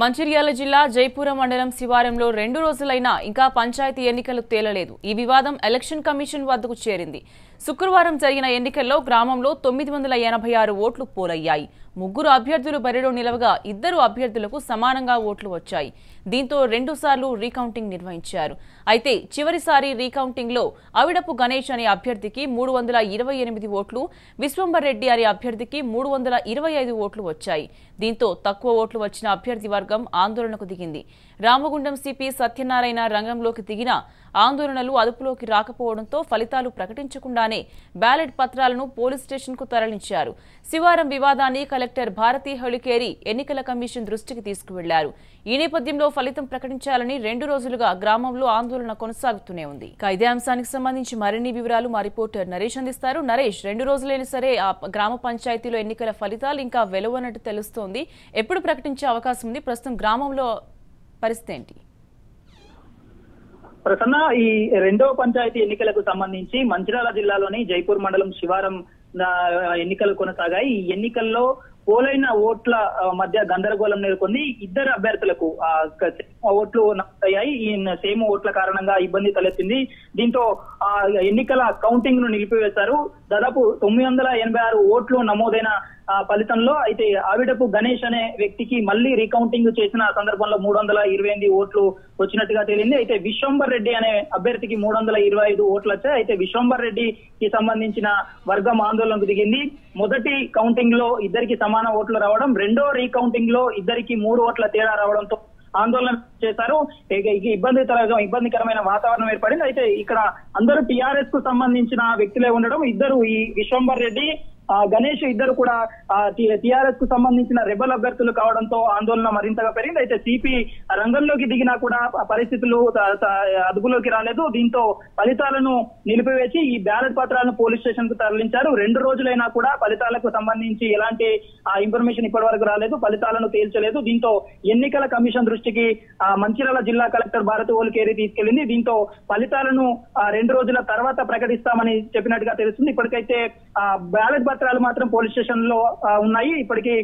మంచిర్యాల జిల్లా జైపురం మండలం శివారంలో రెండు రోజులైనా ఇంకా పంచాయతీ ఎన్నికలు తేలలేదు. ఈ వివాదం ఎలక్షన్ కమిషన్ వద్దకు చేరింది. శుక్రవారం జరిగిన ఎన్నికల్లో గ్రామంలో తొమ్మిది వందల ఎనభై ఆరు ఓట్లు పోలయ్యాయి. ముగ్గురు అభ్యర్థులు బరిలో నిలవగా ఇద్దరు అభ్యర్థులకు సమానంగా ఓట్లు వచ్చాయి. దీంతో రెండుసార్లు రీకౌంటింగ్ నిర్వహించారు. అయితే చివరిసారి రీకౌంటింగ్లో అవిడపు గణేష్ అనే అభ్యర్థికి మూడు వందల ఇరవై ఎనిమిది ఓట్లు విశ్వంబర్ రెడ్డి అనే అభ్యర్థికి మూడు వందల ఇరవై ఐదు ఓట్లు వచ్చాయి. దీంతో తక్కువ ఓట్లు వచ్చిన అభ్యర్థి వర్గం ఆందోళనకు దిగింది. రామగుండం సిపి సత్యనారాయణ రంగంలోకి దిగిన ఆందోళనలు అదుపులోకి రాకపోవడంతో ఫలితాలు ప్రకటించకుండానే బ్యాలెట్ పత్రాలను పోలీస్ స్టేషన్కు తరలించారు. శివారం వివాదాన్ని కలెక్టర్ భారతీ హళికేరి ఎన్నికల కమిషన్ దృష్టికి తీసుకువెళ్ళారు. ఈ నేపథ్యంలో ఫలితం ప్రకటించాలని రెండు రోజులుగా గ్రామంలో ఆందోళన కొనసాగుతూనే ఉంది. ఇదే అంశానికి సంబంధించి మరిన్ని వివరాలు మా రిపోర్టర్ నరేష్ అందిస్తారు. నరేష్ రెండు రోజులైనా సరే ఆ గ్రామ పంచాయతీలో ఎన్నికల ఫలితాలు ఇంకా వెలువనట్టు తెలుస్తోంది. ఎప్పుడు ప్రకటించే అవకాశం ఉంది? ప్రస్తుతం గ్రామంలో పరిస్థితి ఏంటి? ప్రసన్న ఈ రెండవ పంచాయతీ ఎన్నికలకు సంబంధించి మంచిర్యాల జిల్లాలోని జైపూర్ మండలం శివారం ఎన్నికలు కొనసాగాయి. ఈ ఎన్నికల్లో పోలైన ఓట్ల మధ్య గందరగోళం నెలకొంది. ఇద్దరు అభ్యర్థులకు ఓట్లు అయ్యాయి ఈ సేమ్ ఓట్ల కారణంగా ఇబ్బంది తలెత్తింది. దీంతో ఆ ఎన్నికల కౌంటింగ్ను నిలిపివేశారు. దాదాపు తొమ్మిది వందల ఎనభై ఆరు ఓట్లు నమోదైన ఫలితంలో అయితే ఆవిడపు గణేష్ అనే వ్యక్తికి మళ్ళీ రీకౌంటింగ్ చేసిన సందర్భంలో మూడు వందల ఇరవై ఎనిమిది ఓట్లు వచ్చినట్టుగా తేలింది. అయితే విశ్వంబర్ రెడ్డి అనే అభ్యర్థికి మూడు వందల ఇరవై ఐదు ఓట్లు వచ్చాయి. అయితే విశ్వంబర్ రెడ్డికి సంబంధించిన వర్గం ఆందోళనకు దిగింది. మొదటి కౌంటింగ్లో ఇద్దరికి సమాన ఓట్లు రావడం రెండో రీకౌంటింగ్లో ఇద్దరికి మూడు ఓట్ల తేడా రావడంతో ఆందోళన చేశారు. ఇబ్బంది ఇక ఇబ్బందికరమైన వాతావరణం ఏర్పడింది. అయితే ఇక్కడ అందరూ టిఆర్ఎస్కు సంబంధించిన వ్యక్తులే ఉండడం ఇద్దరు ఈ విశ్వంబర్ రెడ్డి గణేష్ ఇద్దరు కూడా టిఆర్ఎస్కు సంబంధించిన రెబల్ అభ్యర్థులు కావడంతో ఆందోళన మరింతగా పెరిగింది. అయితే సిపి రంగంలోకి దిగినా కూడా పరిస్థితులు అదుపులోకి రాలేదు. దీంతో ఫలితాలను నిలిపివేసి ఈ బ్యాలెట్ పత్రాలను పోలీస్ స్టేషన్కు తరలించారు. రెండు రోజులైనా కూడా ఫలితాలకు సంబంధించి ఎలాంటి ఇన్ఫర్మేషన్ ఇప్పటి వరకు రాలేదు. ఫలితాలను తేల్చలేదు. దీంతో ఎన్నికల కమిషన్ దృష్టికి మంచిర్యాల జిల్లా కలెక్టర్ భారతి ఓలికేరి తీసుకెళ్ళింది దీంతో ఫలితాలను రెండు రోజుల తర్వాత ప్రకటిస్తామని చెప్పినట్టుగా తెలుస్తుంది. ఇప్పటికైతే బ్యాలెట్ పత్రాలు మాత్రం పోలీస్ స్టేషన్లో ఉన్నాయి. ఇప్పటికీ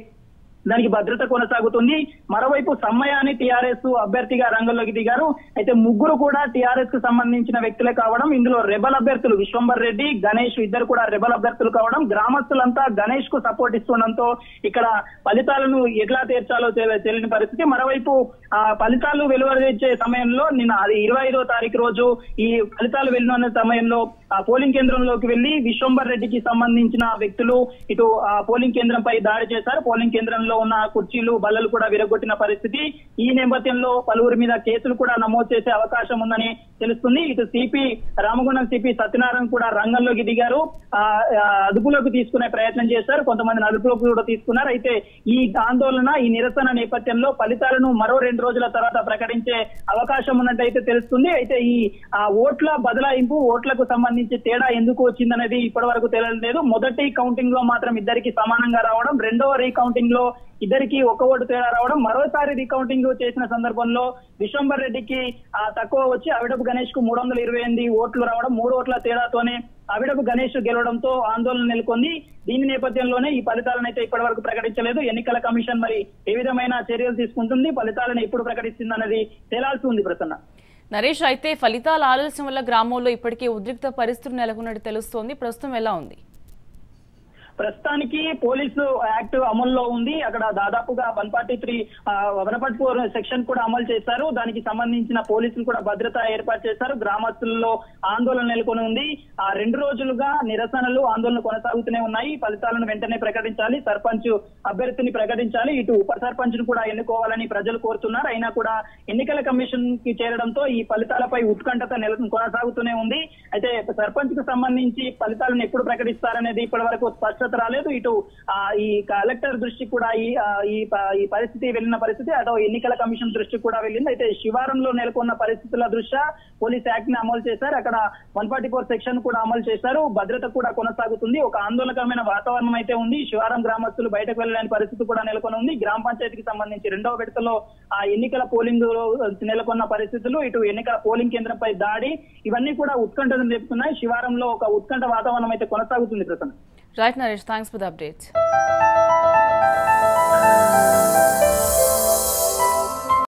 దానికి భద్రత కొనసాగుతుంది. మరోవైపు సమ్మయాని టీఆర్ఎస్ అభ్యర్థిగా రంగంలోకి దిగారు. అయితే ముగ్గురు కూడా టీఆర్ఎస్కు సంబంధించిన వ్యక్తులే కావడం ఇందులో రెబల్ అభ్యర్థులు విశ్వంబర్ రెడ్డి గణేష్ ఇద్దరు కూడా రెబల్ అభ్యర్థులు కావడం. గ్రామస్తులంతా గణేష్కు సపోర్ట్ ఇస్తుండడంతో ఇక్కడ ఫలితాలను ఎట్లా తీర్చాలో తెలియని పరిస్థితి. మరోవైపు ఆ ఫలితాలు వెలువరించే సమయంలో నిన్న అది ఇరవై ఐదో తారీఖు రోజు ఈ ఫలితాలు వెలువడిన సమయంలో పోలింగ్ కేంద్రంలోకి వెళ్ళి విశ్వంబర్ రెడ్డికి సంబంధించిన వ్యక్తులు ఇటు ఆ పోలింగ్ కేంద్రంపై దాడి చేశారు. పోలింగ్ కేంద్రంలో ఉన్న కుర్చీలు బల్లలు కూడా విరగొట్టిన పరిస్థితి. ఈ నేపథ్యంలో పలువురి మీద కేసులు కూడా నమోదు చేసే అవకాశం ఉందని తెలుస్తుంది. ఇటు సిపి రామగుండం సిపి సత్యనారాయణ కూడా రంగంలోకి దిగారు. ఆ అదుపులోకి తీసుకునే ప్రయత్నం చేశారు. కొంతమందిని అదుపులోకి కూడా తీసుకున్నారు. అయితే ఈ ఆందోళన ఈ నిరసన నేపథ్యంలో ఫలితాలను మరో రెండు రోజుల తర్వాత ప్రకటించే అవకాశం ఉన్నట్టయితే తెలుస్తుంది. అయితే ఈ ఓట్ల బదలాయింపు ఓట్లకు సంబంధించి తేడా ఎందుకు వచ్చిందనేది ఇప్పటి వరకు తెలియలేదు మొదటి కౌంటింగ్లో మాత్రం ఇద్దరికి సమానంగా రావడం రెండవ రీకౌంటింగ్లో ఇద్దరికి ఒక ఓటు తేడా రావడం మరోసారి రీకౌంటింగ్ చేసిన సందర్భంలో విశ్వంబర్ రెడ్డికి తక్కువ వచ్చి అవిడపు గణేష్కు మూడు వందల ఇరవై ఎనిమిది ఓట్లు రావడం మూడు ఓట్ల తేడాతోనే అవిడపు గణేష్ గెలవడంతో ఆందోళన నెలకొంది. దీని నేపథ్యంలోనే ఈ ఫలితాలను అయితే ఇప్పటి వరకు ప్రకటించలేదు. ఎన్నికల కమిషన్ మరి ఏ విధమైన చర్యలు తీసుకుంటుంది ఫలితాలను ఎప్పుడు ప్రకటిస్తుంది అన్నది తేలాల్సి ఉంది ప్రసన్న. నరేష్ అయితే ఫలితాల ఆలస్యం వల్ల గ్రామంలో ఇప్పటికే ఉద్రిక్త పరిస్థితులు నెలకొన్నట్టు తెలుస్తోంది. ప్రస్తుతం ఎలా ఉంది? ప్రస్తుతానికి పోలీసు యాక్ట్ అమల్లో ఉంది. అక్కడ దాదాపుగా one forty three one forty four section కూడా అమలు చేశారు. దానికి సంబంధించిన పోలీసులు కూడా భద్రత ఏర్పాటు చేశారు. గ్రామస్తుల్లో ఆందోళన నెలకొని ఉంది. ఆ రెండు రోజులుగా నిరసనలు ఆందోళన కొనసాగుతూనే ఉన్నాయి. ఫలితాలను వెంటనే ప్రకటించాలి. సర్పంచ్ అభ్యర్థిని ప్రకటించాలి. ఇటు ఉప సర్పంచ్ను కూడా ఎన్నుకోవాలని ప్రజలు కోరుతున్నారు. అయినా కూడా ఎన్నికల కమిషన్కి చేరడంతో ఈ ఫలితాలపై ఉత్కంఠత నెల కొనసాగుతూనే ఉంది. అయితే సర్పంచ్కు సంబంధించి ఫలితాలను ఎప్పుడు ప్రకటిస్తారనేది ఇప్పటి వరకు స్పష్టత రాలేదు. ఇటు ఈ కలెక్టర్ దృష్టి కూడా ఈ ఈ పరిస్థితి వెళ్ళిన పరిస్థితి అటు ఎన్నికల కమిషన్ దృష్టి కూడా వెళ్ళింది. అయితే శివారంలో నెలకొన్న పరిస్థితుల దృష్ట్యా పోలీస్ యాక్ట్ని అమలు చేశారు. అక్కడ వన్ ఫార్టీ ఫోర్ సెక్షన్ కూడా అమలు చేశారు. భద్రత కూడా కొనసాగుతుంది. ఒక ఆందోళనకరమైన వాతావరణం అయితే ఉంది. శివారం గ్రామస్తులు బయటకు వెళ్ళలేని పరిస్థితి కూడా నెలకొని ఉంది. గ్రామ పంచాయతీకి సంబంధించి రెండవ విడతలో ఆ ఎన్నికల పోలింగ్లో నెలకొన్న పరిస్థితులు ఇటు ఎన్నికల పోలింగ్ కేంద్రంపై దాడి ఇవన్నీ కూడా ఉత్కంఠను రేపుతున్నాయి శివారంలో ఒక ఉత్కంఠ వాతావరణం అయితే కొనసాగుతుంది Prasanna Right, Naresh, thanks for the update.